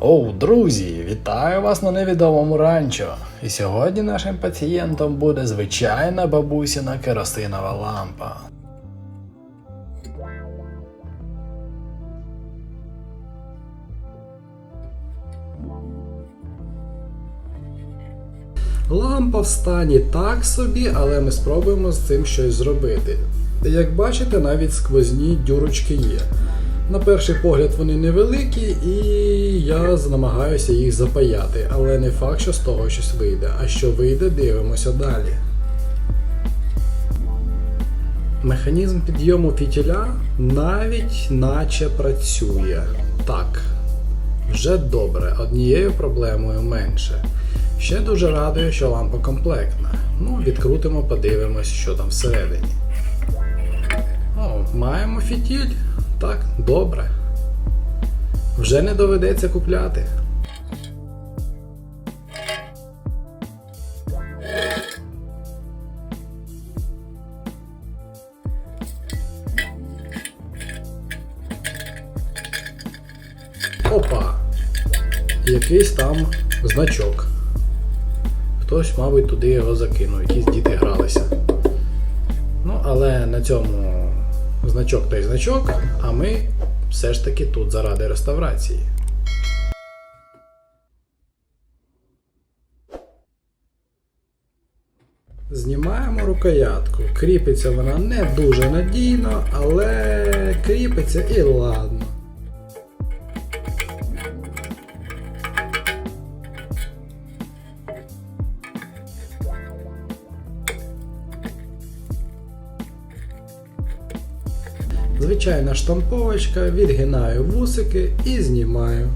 Оу, друзі, вітаю вас на невідомому ранчо. І сьогодні нашим пацієнтом буде звичайна бабусіна керосинова лампа. Лампа в стані так собі, але ми спробуємо з цим щось зробити. Як бачите, навіть сквозні дюрочки є. На перший погляд вони невеликі, і я намагаюся їх запаяти, але не факт, що з того щось вийде. А що вийде, дивимося далі. Механізм підйому фітіля навіть наче працює. Так, вже добре, однією проблемою менше. Ще дуже радує, що лампа комплектна. Ну, відкрутимо, подивимось, що там всередині. О, маємо фітіль. Так, добре. Вже не доведеться купляти. Опа! Якийсь там значок. Хтось, мабуть, туди його закинув, якісь діти гралися. Ну, але на цьому значок той значок, а ми все ж таки тут заради реставрації. Знімаємо рукоятку. Кріпиться вона не дуже надійно, але кріпиться і ладно. Звичайна штамповочка, відгинаю вусики і знімаю.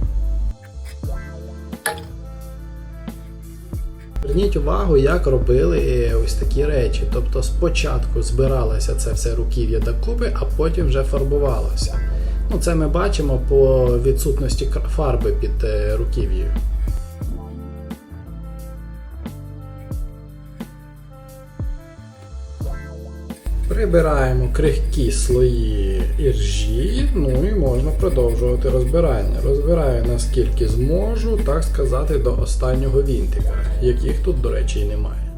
Зверніть увагу, як робили ось такі речі. Тобто спочатку збиралося це все руків'я докупи, а потім вже фарбувалося. Ну, це ми бачимо по відсутності фарби під е, руків'єю. Прибираємо крихкі слої іржі, ну і можна продовжувати розбирання. Розбираю наскільки зможу, так сказати, до останнього вінтика, яких тут, до речі, і немає.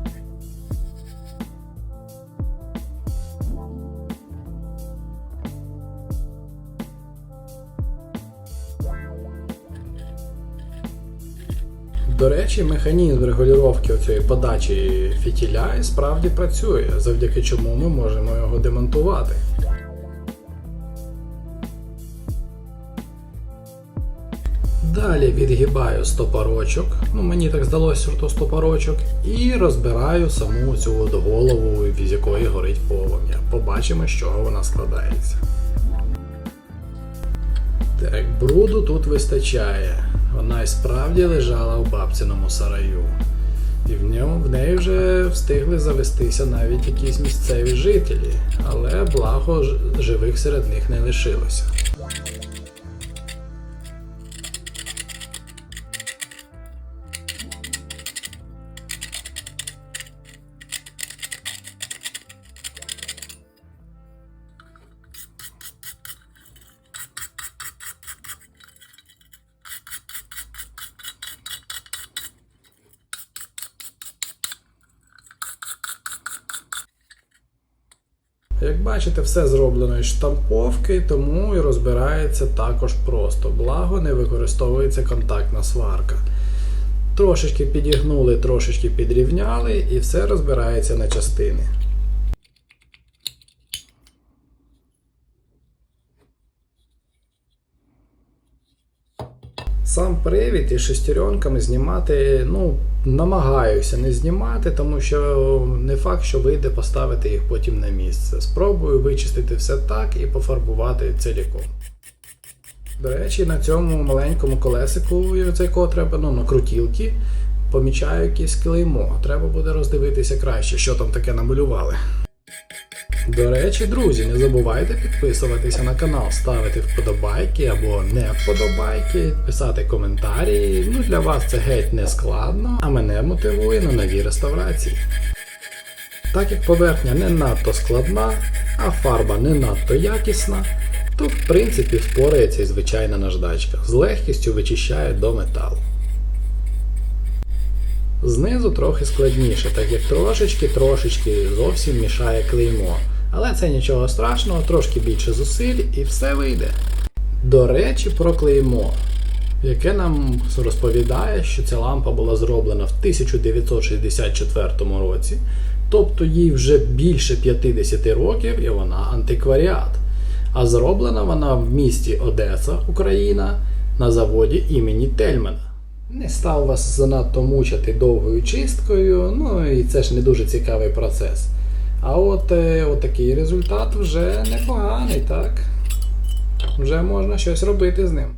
До речі, механізм регулювання цієї подачі фітіля і справді працює, завдяки чому ми можемо його демонтувати. Далі відгибаю стопорочок, ну мені так здалося, що то стопорочок, і розбираю саму цю от голову, з якої горить полум'я. Побачимо, з чого вона складається. Так, бруду тут вистачає. Вона і справді лежала у бабциному сараю. І в ньому в неї вже встигли завестися навіть якісь місцеві жителі, але благо живих серед них не лишилося. Як бачите, все зроблено із штамповки, тому і розбирається також просто. Благо не використовується контактна сварка. Трошечки підігнули, трошечки підрівняли і все розбирається на частини. Привід із шестеренками знімати, ну, намагаюся не знімати, тому що не факт, що вийде поставити їх потім на місце. Спробую вичистити все так і пофарбувати ціліком. До речі, на цьому маленькому колесику, з якого треба ну, на крутілки, помічаю якесь клеймо. Треба буде роздивитися краще, що там таке намалювали. До речі, друзі, не забувайте підписуватися на канал, ставити вподобайки або не вподобайки, писати коментарі. Ну для вас це геть не складно, а мене мотивує на нові реставрації. Так як поверхня не надто складна, а фарба не надто якісна, то в принципі впорається і звичайна наждачка. З легкістю вичищає до металу. Знизу трохи складніше, так як трошечки-трошечки зовсім мішає клеймо. Але це нічого страшного, трошки більше зусиль і все вийде. До речі, про клеймо, яке нам розповідає, що ця лампа була зроблена в 1964 році, тобто їй вже більше 50 років і вона антикваріат. А зроблена вона в місті Одеса, Україна, на заводі імені Тельмана. Не став вас занадто мучити довгою чисткою, ну і це ж не дуже цікавий процес. А от, е, от такий результат вже непоганий, так? Вже можна щось робити з ним.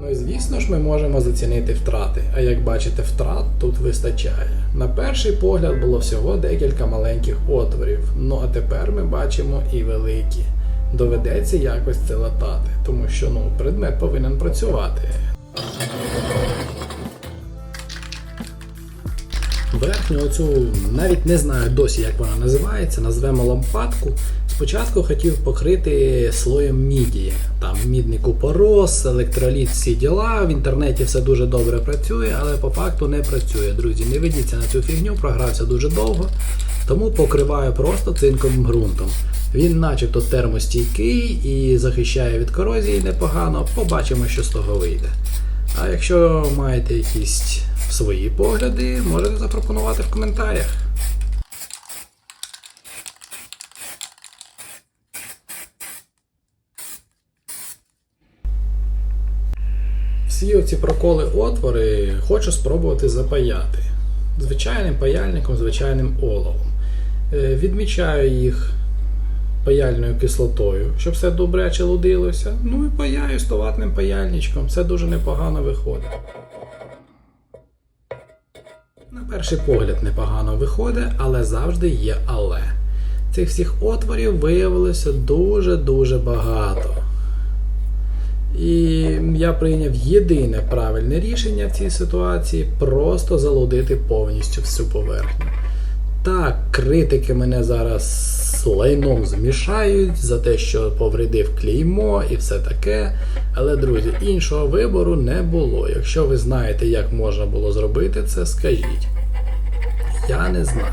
Ну і звісно ж ми можемо зацінити втрати. А як бачите, втрат тут вистачає. На перший погляд було всього декілька маленьких отворів. Ну а тепер ми бачимо і великі. Доведеться якось це латати, тому що ну, предмет повинен працювати. Верхню оцю навіть не знаю досі, як вона називається, назвемо лампадку. Спочатку хотів покрити слоєм міді. Там мідний купорос, електроліт, всі діла. В інтернеті все дуже добре працює, але по факту не працює. Друзі, не ведіться на цю фігню, програвся дуже довго. Тому покриваю просто цинковим ґрунтом. Він начебто термостійкий і захищає від корозії непогано. Побачимо, що з того вийде. А якщо маєте якісь свої погляди, можете запропонувати в коментарях. Всі оці проколи отвори хочу спробувати запаяти. Звичайним паяльником, звичайним оловом. Е, Відмічаю їх паяльною кислотою, щоб все добряче лудилося. Ну і паяю 100 ватним паяльничком. Це дуже непогано виходить. Перший погляд непогано виходить, але завжди є але. Цих всіх отворів виявилося дуже-дуже багато. І я прийняв єдине правильне рішення в цій ситуації просто залудити повністю всю поверхню. Так, критики мене зараз лайном змішають за те, що повредив клеймо і все таке. Але, друзі, іншого вибору не було. Якщо ви знаєте, як можна було зробити це, скажіть. Я не знаю.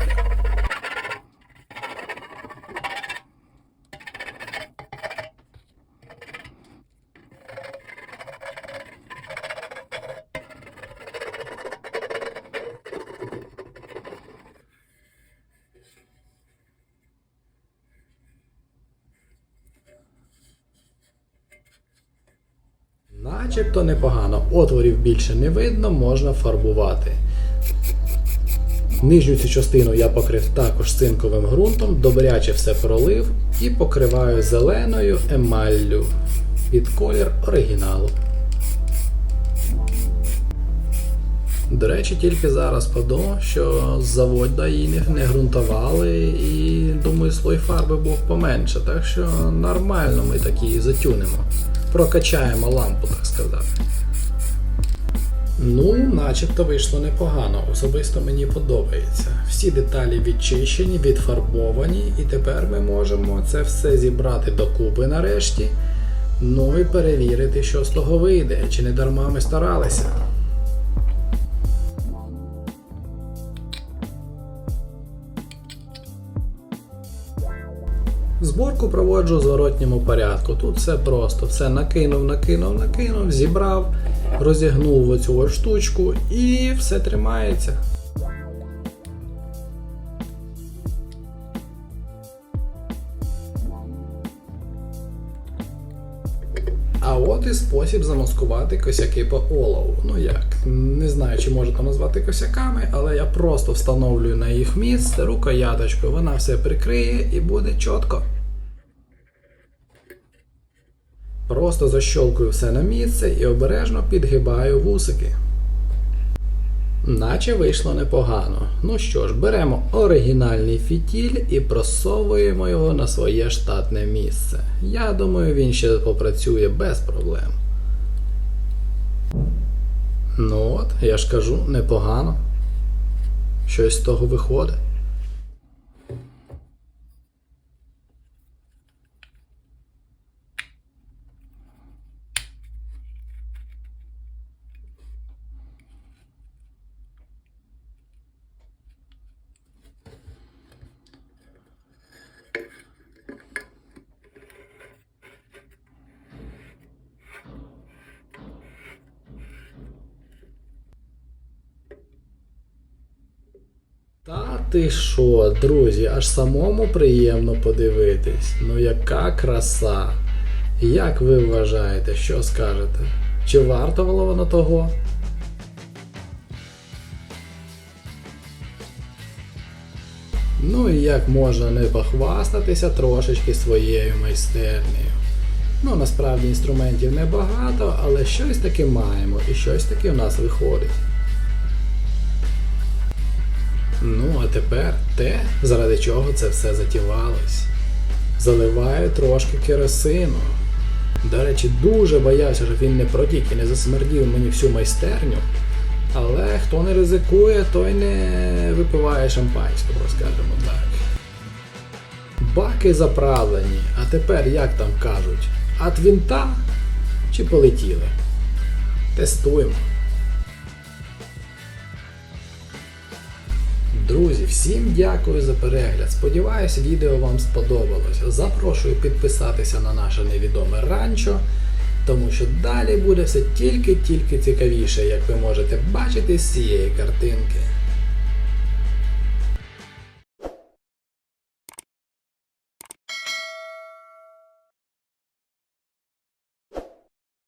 Начебто непогано. Отворів більше не видно, можна фарбувати. Нижню цю частину я покрив також цинковим ґрунтом, добряче все пролив і покриваю зеленою емаллю під колір оригіналу. До речі, тільки зараз подумав, що з завода її не, ґрунтували і думаю, слой фарби був поменше, так що нормально ми так її затюнемо. Прокачаємо лампу, так сказати. Ну, начебто вийшло непогано, особисто мені подобається. Всі деталі відчищені, відфарбовані, і тепер ми можемо це все зібрати докупи нарешті. Ну і перевірити, що з того вийде, чи не дарма ми старалися. Зборку проводжу в зворотньому порядку. Тут все просто. Все накинув, накинув, накинув, зібрав, розігнув оцю штучку і все тримається. А от і спосіб замаскувати косяки по олову. Ну як, не знаю, чи можна назвати косяками, але я просто встановлюю на їх місце рукояточку, вона все прикриє і буде чітко. Просто защолкую все на місце і обережно підгибаю вусики. Наче вийшло непогано. Ну що ж, беремо оригінальний фітіль і просовуємо його на своє штатне місце. Я думаю, він ще попрацює без проблем. Ну от, я ж кажу, непогано. Щось з того виходить. Ти що, друзі, аж самому приємно подивитись. Ну яка краса. Як ви вважаєте, що скажете? Чи варто було воно того? Ну і як можна не похвастатися трошечки своєю майстернею. Ну, насправді інструментів небагато, але щось таки маємо і щось таки в нас виходить. Ну, а тепер те, заради чого це все затівалось. Заливаю трошки керосину. До речі, дуже боявся, щоб він не протік і не засмердів мені всю майстерню. Але хто не ризикує, той не випиває шампанського, скажімо так. Баки заправлені, а тепер як там кажуть, от вінта чи полетіли? Тестуємо. Друзі, всім дякую за перегляд. Сподіваюсь, відео вам сподобалось. Запрошую підписатися на наше невідоме ранчо, тому що далі буде все тільки-тільки цікавіше, як ви можете бачити з цієї картинки.